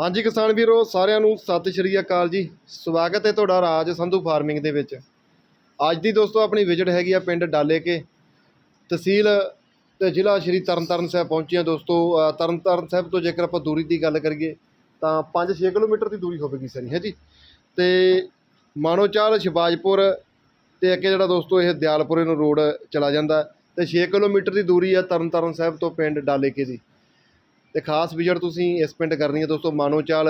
ਹਾਂਜੀ ਕਿਸਾਨ ਵੀਰੋ ਸਾਰਿਆਂ ਨੂੰ ਸਤਿ ਸ਼੍ਰੀ ਅਕਾਲ ਜੀ। ਸਵਾਗਤ ਹੈ ਤੁਹਾਡਾ ਰਾਜ ਸੰਧੂ ਫਾਰਮਿੰਗ ਦੇ ਵਿੱਚ। ਅੱਜ ਦੀ ਦੋਸਤੋ ਆਪਣੀ ਵਿਜ਼ਿਟ ਹੈਗੀ ਆ ਪਿੰਡ ਡਾਲੇਕੇ। ਤਹਿਸੀਲ ਤੇ ਜ਼ਿਲ੍ਹਾ ਸ਼੍ਰੀ ਤਰਨਤਾਰਨ ਸਾਹਿਬ ਪਹੁੰਚੇ ਹਾਂ ਦੋਸਤੋ। ਅ, ਤਰਨਤਾਰਨ ਸਾਹਿਬ ਤੋਂ ਜੇਕਰ ਆਪਾਂ ਦੂਰੀ ਦੀ ਗੱਲ ਕਰੀਏ ਤਾਂ 5-6 ਕਿਲੋਮੀਟਰ ਦੀ ਦੂਰੀ ਹੋਵੇਗੀ ਸਾਰੀ ਹੈ ਜੀ। ਤੇ ਮਾਣੋਚਾਲ ਸ਼ਿਵਾਜਪੁਰ ਤੇ ਅੱਗੇ ਜਿਹੜਾ ਦੋਸਤੋ ਇਹ ਦਿਆਲਪੁਰੇ ਨੂੰ ਰੋਡ ਚਲਾ ਜਾਂਦਾ। ਹੈ ਤੇ 6 ਕਿਲੋਮੀਟਰ ਦੀ ਦੂਰੀ ਆ ਤਰਨਤਾਰਨ ਸਾਹਿਬ ਤੋਂ ਪਿੰਡ ਡਾਲੇਕੇ ਦੀ। ਤੇ ਖਾਸ ਵਿਜ਼ਿਟ ਤੁਸੀਂ ਇਸ ਪਿੰਡ ਕਰਨੀ ਹੈ ਦੋਸਤੋ ਮਾਨੋਚਾਲ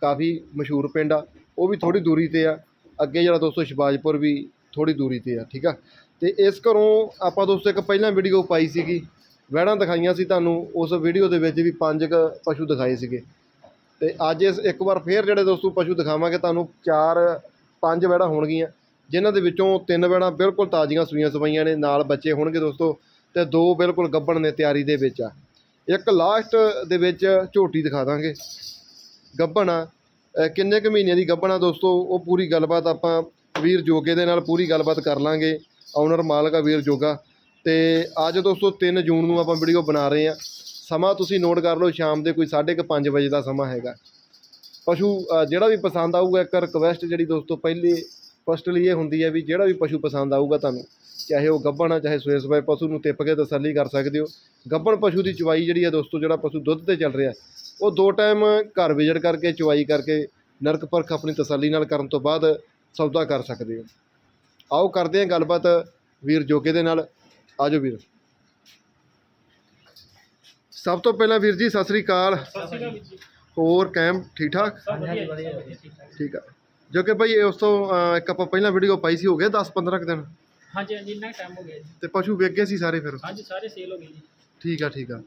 ਕਾਫੀ ਮਸ਼ਹੂਰ ਪਿੰਡ ਆ। ਉਹ ਵੀ ਥੋੜੀ ਦੂਰੀ ਤੇ ਆ। ਅੱਗੇ ਜਿਹੜਾ ਦੋਸਤੋ, ਸ਼ਿਵਾਜਪੁਰ ਵੀ ਥੋੜੀ ਦੂਰੀ ਤੇ ਆ, ਠੀਕ ਆ? ਤੇ ਇਸ ਘਰੋਂ ਆਪਾਂ ਦੋਸਤੋ, ਇੱਕ ਪਹਿਲਾਂ ਵੀਡੀਓ ਪਾਈ ਸੀਗੀ। ਵਹਿੜਾਂ ਦਿਖਾਈਆਂ ਸੀ ਤੁਹਾਨੂੰ। ਉਸ ਵੀਡੀਓ ਦੇ ਵਿੱਚ ਵੀ ਪੰਜ ਕੁ ਪਸ਼ੂ ਦਿਖਾਏ ਸੀਗੇ। ਤੇ ਅੱਜ ਇਸ ਇੱਕ ਵਾਰ ਫੇਰ ਜਿਹੜੇ ਦੋਸਤੋ, ਪਸ਼ੂ ਦਿਖਾਵਾਂਗੇ। ਤੁਹਾਨੂੰ ਚਾਰ, ਪੰਜ ਵਹਿੜਾਂ ਹੋਣਗੀਆਂ। ਜਿਨ੍ਹਾਂ ਦੇ ਵਿੱਚੋਂ ਤਿੰਨ ਵਹਿੜਾਂ ਬਿਲਕੁਲ ਤਾਜ਼ੀਆਂ ਸੂਈਆਂ ਸਵਾਈਆਂ ਨੇ। ਨਾਲ ਬੱਚੇ ਹੋਣਗੇ ਦੋਸਤੋ। ਤੇ ਦੋ ਬਿਲਕੁਲ ਗੱਭਣ ਨੇ ਤਿਆਰੀ ਦੇ ਵਿੱਚ ਆ। ਇੱਕ ਲਾਸਟ ਦੇ ਵਿੱਚ ਝੋਟੀ ਦਿਖਾ ਦਾਂਗੇ। ਗੱਭਣ ਆ ਕਿੰਨੇ ਕੁ ਮਹੀਨਿਆਂ ਦੀ ਗੱਭਣ ਆ ਦੋਸਤੋ? ਉਹ ਪੂਰੀ ਗੱਲਬਾਤ ਆਪਾਂ ਵੀਰ ਜੋਗੇ ਦੇ ਨਾਲ ਪੂਰੀ ਗੱਲਬਾਤ ਕਰ ਲਾਂਗੇ। ਓਨਰ ਮਾਲਕ ਆ ਵੀਰ ਜੋਗਾ। ਤੇ ਅੱਜ ਦੋਸਤੋ 3 ਜੂਨ ਨੂੰ ਆਪਾਂ ਵੀਡੀਓ ਬਣਾ ਰਹੇ ਆ ਸਮਾਂ ਤੁਸੀਂ ਨੋਟ ਕਰ ਲਓ, ਸ਼ਾਮ ਦੇ ਕੋਈ 5:30 ਵਜੇ ਦਾ ਸਮਾਂ ਹੈਗਾ। ਪਸ਼ੂ ਜਿਹੜਾ ਵੀ ਪਸੰਦ ਆਊਗਾ, ਇੱਕ ਰਿਕਵੈਸਟ ਜਿਹੜੀ ਦੋਸਤੋ ਪਹਿਲੇ ਫਸਟਲੀ ਇਹ ਹੁੰਦੀ ਹੈ ਵੀ ਜਿਹੜਾ ਵੀ ਪਸ਼ੂ ਪਸੰਦ ਆਊਗਾ ਤੁਹਾਨੂੰ ਚਾਹੇ ਉਹ ਗੱਭਣ ਆ ਚਾਹੇ ਸੂਏ ਸਵਾਏ ਪਸ਼ੂ ਨੂੰ ਤਿੱਪ ਕੇ ਤਸੱਲੀ ਕਰ ਸਕਦੇ ਹੋ। ਗੱਭਣ ਪਸ਼ੂ ਦੀ ਚਵਾਈ ਜਿਹੜੀ ਹੈ ਦੋਸਤੋ ਜਿਹੜਾ ਪਸ਼ੂ ਦੁੱਧ ਤੇ ਚੱਲ ਰਿਹਾ ਉਹ ਦੋ ਟਾਈਮ ਘਰ ਵਿਜ਼ਿਟ ਕਰਕੇ ਚਵਾਈ ਕਰਕੇ ਨਰਕ ਪਰਖ ਆਪਣੀ ਤਸੱਲੀ ਨਾਲ ਕਰਨ ਤੋਂ ਬਾਅਦ ਸੌਦਾ ਕਰ ਸਕਦੇ ਹੋ। ਆਓ ਕਰਦੇ ਹਾਂ ਗੱਲਬਾਤ ਵੀਰ ਜੋਗੇ ਦੇ ਨਾਲ। ਆਜੋ ਵੀਰ। ਸਭ ਤੋਂ ਪਹਿਲਾਂ ਵੀਰ ਜੀ ਸਤਿ ਸ੍ਰੀ ਅਕਾਲ। ਹੋਰ ਕੈਮ ਠੀਕ ਠਾਕ? ਠੀਕ ਆ। ਜੋ ਕਿ ਭਾਈ ਉਸ ਤੋਂ ਇੱਕ ਆਪਾਂ ਪਹਿਲਾਂ ਵੀਡੀਓ ਪਾਈ ਸੀ ਹੋ ਗਏ 10 15 ਕੁ ਦਿਨ? ਹਾਂਜੀ ਹਾਂਜੀ ਇੰਨਾ ਟਾਈਮ ਹੋ ਗਿਆ ਜੀ। ਤੇ ਪਸ਼ੂ ਵਿਕ ਗਏ ਸੀ ਸਾਰੇ ਫਿਰ? ਹਾਂਜੀ ਸਾਰੇ ਸੇਲ ਹੋ ਗਏ ਜੀ। ਠੀਕ ਆ ਠੀਕ ਆ।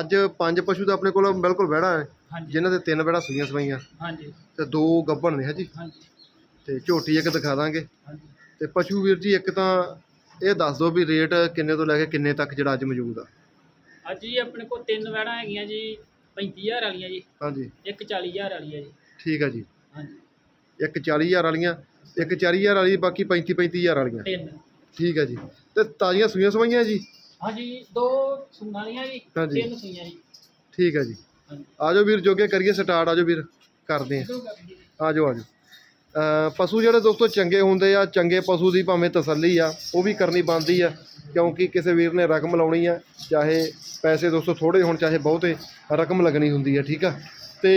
ਅੱਜ ਪੰਜ ਪਸ਼ੂ ਤਾਂ ਆਪਣੇ ਕੋਲ ਬਿਲਕੁਲ ਵਹਿੜਾ ਹੈ ਹਾਂਜੀ। ਜਿਨ੍ਹਾਂ ਦੇ ਤਿੰਨ ਵਹਿੜਾ ਸੂਈਆਂ ਸਵਾਈਆਂ। ਹਾਂਜੀ। ਤੇ ਦੋ ਗੱਭਣ ਨੇ ਹੈ ਜੀ? ਹਾਂਜੀ। ਤੇ ਝੋਟੀ ਇੱਕ ਦਿਖਾ ਦਾਂਗੇ। ਹਾਂਜੀ। ਤੇ ਪਸ਼ੂ ਵੀਰ ਜੀ ਇੱਕ ਤਾਂ ਇਹ ਦੱਸ ਦਿਓ ਵੀ ਰੇਟ ਕਿੰਨੇ ਤੋਂ ਲੈ ਕੇ ਕਿੰਨੇ ਤੱਕ ਜਿਹੜਾ ਅੱਜ ਮੌਜੂਦ ਆ। ਅੱਜ ਜੀ ਆਪਣੇ ਕੋਲ ਤਿੰਨ ਵੈੜਾਂ ਹੈਗੀਆਂ ਜੀ 35000 ਵਾਲੀਆਂ ਜੀ। ਹਾਂਜੀ। ਇੱਕ 40000 ਵਾਲੀ ਹੈ ਜੀ। ਠੀਕ ਆ ਜੀ। ਹਾਂਜੀ। ਇੱਕ 40000 ਵਾਲੀਆਂ ਇੱਕ 40000 ਵਾਲੀ ਬਾਕੀ 35 35000 ਵਾਲੀਆਂ। ਤਿੰਨ। ਠੀਕ ਆ ਜੀ। ਤੇ ਤਾਜ਼ੀਆਂ ਸੂਈਆਂ ਸਵਾਈਆਂ ਜੀ? ਹਾਂਜੀ ਦੋ ਸੂਣ ਵਾਲੀਆਂ ਜੀ ਹਾਂਜੀ। ਤਿੰਨ ਸੂਈਆਂ ਜੀ। ਠੀਕ ਆ ਜੀ। ਹਾਂਜੀ। ਆਜੋ ਵੀਰ ਜੋਗੇ ਕਰੀਏ ਸਟਾਰਟ ਆਜੋ ਵੀਰ ਕਰਦੇ ਆ। ਆਜੋ ਆਜੋ ਪਸ਼ੂ ਜਿਹੜੇ ਦੋਸਤੋ ਚੰਗੇ ਹੁੰਦੇ ਆ ਚੰਗੇ ਪਸ਼ੂ ਦੀ ਭਾਵੇਂ ਤਸੱਲੀ ਆ ਉਹ ਵੀ ਕਰਨੀ ਬਣਦੀ ਆ ਕਿਉਂਕਿ ਕਿਸੇ ਵੀਰ ਨੇ ਰਕਮ ਲਾਉਣੀ ਆ ਚਾਹੇ ਪੈਸੇ ਦੋਸਤੋ ਥੋੜੇ ਹੋਣ ਚਾਹੇ ਬਹੁਤੇ ਰਕਮ ਲੱਗਣੀ ਹੁੰਦੀ ਆ ਠੀਕ ਆ। ਤੇ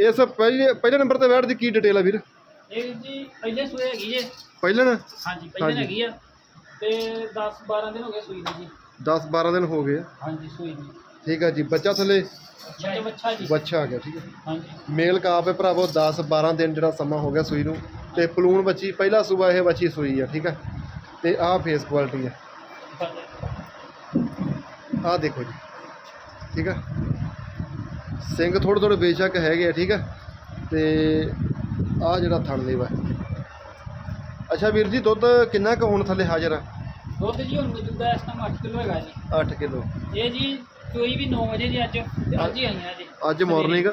ਇਸ ਪਹਿਲੇ ਪਹਿਲੇ ਨੰਬਰ ਤੇ ਬੈਠ ਦੀ ਕੀ ਡਿਟੇਲ ਆ ਵੀਰ? ਇਹ ਜੀ ਪਹਿਲੇ ਸੂਏ ਹੈਗੀ ਜੀ। ਪਹਿਲਣ? ਹਾਂਜੀ ਪਹਿਲੇ ਹਾਂਜੀ। ਹੈਗੀ ਆ। ਤੇ 10 12 ਦਿਨ ਹੋ ਗਏ ਸੂਈ ਦੀ ਜੀ। 10 12 ਦਿਨ ਹੋ ਗਏ। ਆ। ਹਾਂਜੀ ਸੂਈ ਦੀ ਠੀਕ ਆ ਜੀ ਬੱਚਾ ਥੱਲੇ? ਬੱਚਾ ਬੱਚਾ ਜੀ। ਬੱਚਾ ਆ ਗਿਆ ਠੀਕ ਹੈ ਹਾਂਜੀ। ਮੇਲ ਕਾਪ ਹੈ ਭਰਾਵੋ 10 12 ਦਿਨ ਜਿਹੜਾ ਸਮਾਂ ਹੋ ਗਿਆ ਸੂਈ ਨੂੰ। ਤੇ ਪਲੂਣ ਬੱਚੀ ਪਹਿਲਾ ਸੂਆ ਇਹ ਬੱਚੀ ਸੂਈ ਆ ਠੀਕ ਆ। ਤੇ ਆਹ ਫੇਸ ਕੁਆਲਿਟੀ ਆ। ਆਹ ਦੇਖੋ ਜੀ ਠੀਕ ਆ। ਸਿੰਘ ਥੋੜੇ ਥੋੜੇ ਬੇਸ਼ੱਕ ਹੈਗੇ ਆ ਠੀਕ ਆ। ਤੇ ਆਹ ਜਿਹੜਾ ਥਣ ਲੇਵਾ ਅੱਛਾ ਵੀਰ ਜੀ ਦੁੱਧ ਕਿੰਨਾ ਕੁ ਹੁਣ ਥੱਲੇ ਹਾਜ਼ਰ ਆ? ਦੁੱਧ ਜੀ ਹੁਣ ਮੌਜੂਦਾ ਇਸ ਟਾਈਮ 8 ਕਿਲੋ ਹੈਗਾ ਜੀ। 8 ਕਿਲੋ। ਇਹ ਜੀ ਚੋਈ ਵੀ 9 ਵਜੇ ਜੀ ਅੱਜ ਤੇ ਅੱਜ ਹੀ ਆਈਆਂ ਜੀ। ਅੱਜ ਮਾਰਨਿੰਗ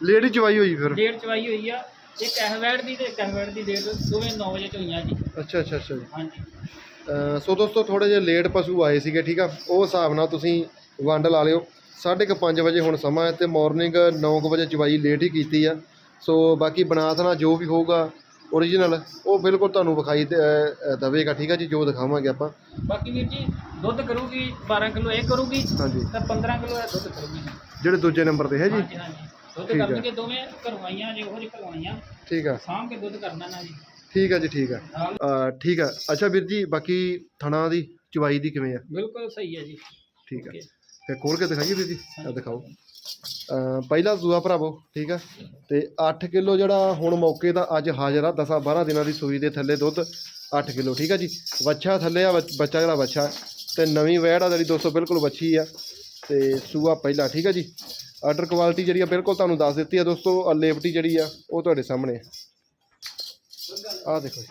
ਲੇਡੀ ਚਵਾਈ ਹੋਈ ਫਿਰ? ਡੇਢ ਚਵਾਈ ਹੋਈ ਆ। ਇੱਕ ਐਹਵੈਡ ਦੀ ਤੇ ਇੱਕ ਐਹਵੈਡ ਦੀ ਡੇਢ ਦੋਵੇਂ 9 ਵਜੇ ਚ ਹੋਈਆਂ ਜੀ। ਅੱਛਾ ਅੱਛਾ ਅੱਛਾ ਜੀ। ਹਾਂਜੀ। ਸੋ ਦੋਸਤੋ ਥੋੜੇ ਜਿਹੇ ਲੇਟ ਪਸ਼ੂ ਆਏ ਸੀਗੇ ਠੀਕ ਆ? ਉਹ ਹਿਸਾਬ ਨਾਲ ਤੁਸੀਂ ਵੰਡ ਲਾ ਲਿਓ। ਸਾਢੇ ਕੁ ਪੰਜ ਵਜੇ ਹੁਣ ਸਮਾਂ ਹੈ ਤੇ ਮਾਰਨਿੰਗ 9 ਵਜੇ ਚਵਾਈ ਲੇਟ ਹੀ ਕੀਤੀ ਆ। ਸੋ ਬਾਕੀ ਨਾਲ ਜੋ ਵੀ ਹੋਊਗਾ ਓਰੀਜਨਲ ਉਹ ਬਿਲਕੁਲ ਤੁਹਾਨੂੰ ਵਿਖਾਈ ਦਵੇਗਾ ਠੀਕ ਆ ਜੀ? ਜੋ ਦਿਖਾਵਾਂਗੇ ਆਪਾਂ। ਬਾਕੀ ਵੀਰ ਜੀ ਦੁੱਧ ਕਰੂਗੀ 12 ਕਿਲੋ ਇਹ ਕਰੂਗੀ ਹਾਂਜੀ। ਤੇ 15 ਕਿਲੋ ਇਹ ਦੁੱਧ ਕਰੂਗੀ ਜਿਹੜੇ ਦੂਜੇ ਨੰਬਰ ਤੇ ਹੈ ਜੀ? ਹਾਂਜੀ ਹਾਂਜੀ। ਦੁੱਧ। ਕਰਨਗੇ ਦੋਵੇਂ ਕਰਵਾਈਆਂ ਜੀ ਉਹੋ ਜਿਹੀ ਕਰਵਾਈਆਂ ਠੀਕ ਆ। ਸਾਂਭ ਕੇ ਦੁੱਧ ਕਰਨਾ ਨਾ ਜੀ। ਠੀਕ ਆ ਜੀ ਠੀਕ ਆ। ਠੀਕ ਆ। ਅੱਛਾ ਵੀਰ ਜੀ ਬਾਕੀ ਥਣਾ ਦੀ ਚਵਾਈ ਦੀ ਕਿਵੇਂ ਆ? ਬਿਲਕੁਲ ਸਹੀ ਹੈ ਜੀ। ਠੀਕ ਆ। ਓਕੇ। ਫਿਰ ਖੋਲ ਕੇ ਦਿਖਾਈਏ ਵੀਰ ਜੀ। ਆ ਦਿਖਾਓ। ਅਹ ਪਹਿਲਾ ਸੂਆ ਭਰਾਵੋ, ਠੀਕ ਆ? ਤੇ 8 ਕਿਲੋ ਜਿਹੜਾ ਹੁਣ ਮੌਕੇ ਦਾ ਅੱਜ ਹਾਜ਼ਰ ਆ 10 12 ਦਿਨਾਂ ਦੀ ਸੂਈ ਦੇ ਥੱਲੇ ਦੁੱਧ 8 ਕਿਲੋ, ਠੀਕ ਆ ਜੀ? ਵੱਛਾ ਥੱਲੇ ਆ ਬੱਚ- ਬੱਚਾ ਜਿਹੜਾ ਵੱਛਾ, ਤੇ ਨਵੀਂ ਵੈੜ ਆ ਜਿਹੜੀ 200 ਬਿਲਕੁਲ ਵੱਛੀ ਆ, ਤੇ ਸੂਆ ਪਹਿਲਾ, ਠੀਕ ਆ ਜੀ? ਆਰਡਰ ਕੁਆਲਿਟੀ ਜਿਹੜੀ ਆ ਬਿਲਕੁਲ ਤੁਹਾਨੂੰ ਦੱਸ ਦਿੱਤੀ ਆ ਦੋਸਤੋ, ਆਹ ਲੇਵਟੀ ਜਿਹੜੀ ਆ, ਉਹ ਤੁਹਾਡੇ ਸਾਹਮਣੇ ਆ। ਆਹ ਦੇਖੋ ਜੀ।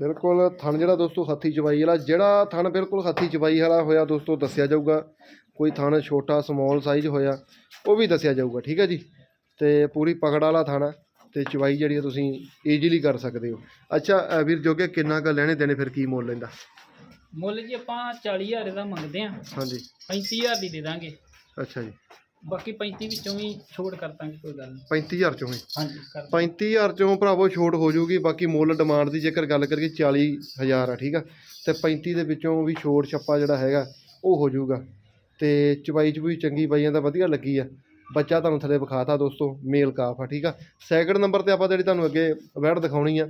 ਬਿਲਕੁਲ ਥਣ ਜਿਹੜਾ ਦੋਸਤੋ ਹੱਥੀ ਚਵਾਈ ਵਾਲਾ ਜਿਹੜਾ ਥਣ ਬਿਲਕੁਲ ਹੱਥੀ ਚਵਾਈ ਵਾਲਾ ਹੋਇਆ ਦੋਸਤੋ ਦੱਸਿਆ ਜਾਊਗਾ। ਕੋਈ ਥਣ ਛੋਟਾ ਸਮੌਲ ਸਾਈਜ਼ ਹੋਇਆ ਉਹ ਵੀ ਦੱਸਿਆ ਜਾਊਗਾ ਠੀਕ ਹੈ ਜੀ? ਤੇ ਪੂਰੀ ਪਕੜ ਵਾਲਾ ਥਣ ਤੇ ਚਵਾਈ ਜਿਹੜੀ ਆ ਤੁਸੀਂ ਈਜ਼ੀਲੀ ਕਰ ਸਕਦੇ ਹੋ। ਅੱਛਾ ਵੀਰ ਜੋਗੇ ਕਿੰਨਾ ਕੁ ਲੈਣੇ ਦੇਣੇ ਫਿਰ ਕੀ ਮੁੱਲ ਲੈਂਦਾ? ਮੁੱਲ ਜੀ ਆਪਾਂ 40000 ਦਾ ਮੰਗਦੇ ਆ ਹਾਂਜੀ। 35000 ਦੀ ਦੇ ਦਾਂਗੇ। ਅੱਛਾ ਜੀ। ਬਾਕੀ 35 ਵਿੱਚੋਂ ਵੀ ਛੋੜ ਕਰ ਦਾਂਗੇ ਕੋਈ ਗੱਲ ਨਹੀਂ। 35000 ਚੋਂ ਹੀ ਹਾਂਜੀ ਕਰ 35000 ਚੋਂ ਭਰਾਵੋ ਛੋਟ ਹੋ ਜਾਊਗੀ ਬਾਕੀ ਮੁੱਲ ਡਿਮਾਂਡ ਦੀ ਜੇਕਰ ਗੱਲ ਕਰੀਏ 40000 ਆ ਠੀਕ ਆ? ਤੇ 35 ਦੇ ਵਿੱਚੋਂ ਵੀ ਛੋਟ ਛੱਪਾ ਜਿਹੜਾ ਹੈਗਾ ਉਹ ਹੋ ਜਾਊਗਾ। ਤੇ ਚਵਾਈ ਚ ਵੀ ਚੰਗੀ ਬਾਈਆਂ ਦਾ ਵਧੀਆ ਲੱਗੀ ਆ। ਬੱਚਾ ਤੁਹਾਨੂੰ ਥੱਲੇ ਵਿਖਾਤਾ ਦੋਸਤੋ ਮੇਲ ਕਾਫ ਆ ਠੀਕ ਆ? ਸੈਕਿੰਡ ਨੰਬਰ ਤੇ ਆਪਾਂ ਜਿਹੜੀ ਤੁਹਾਨੂੰ ਅੱਗੇ ਵੈੜ ਦਿਖਾਉਣੀ ਆ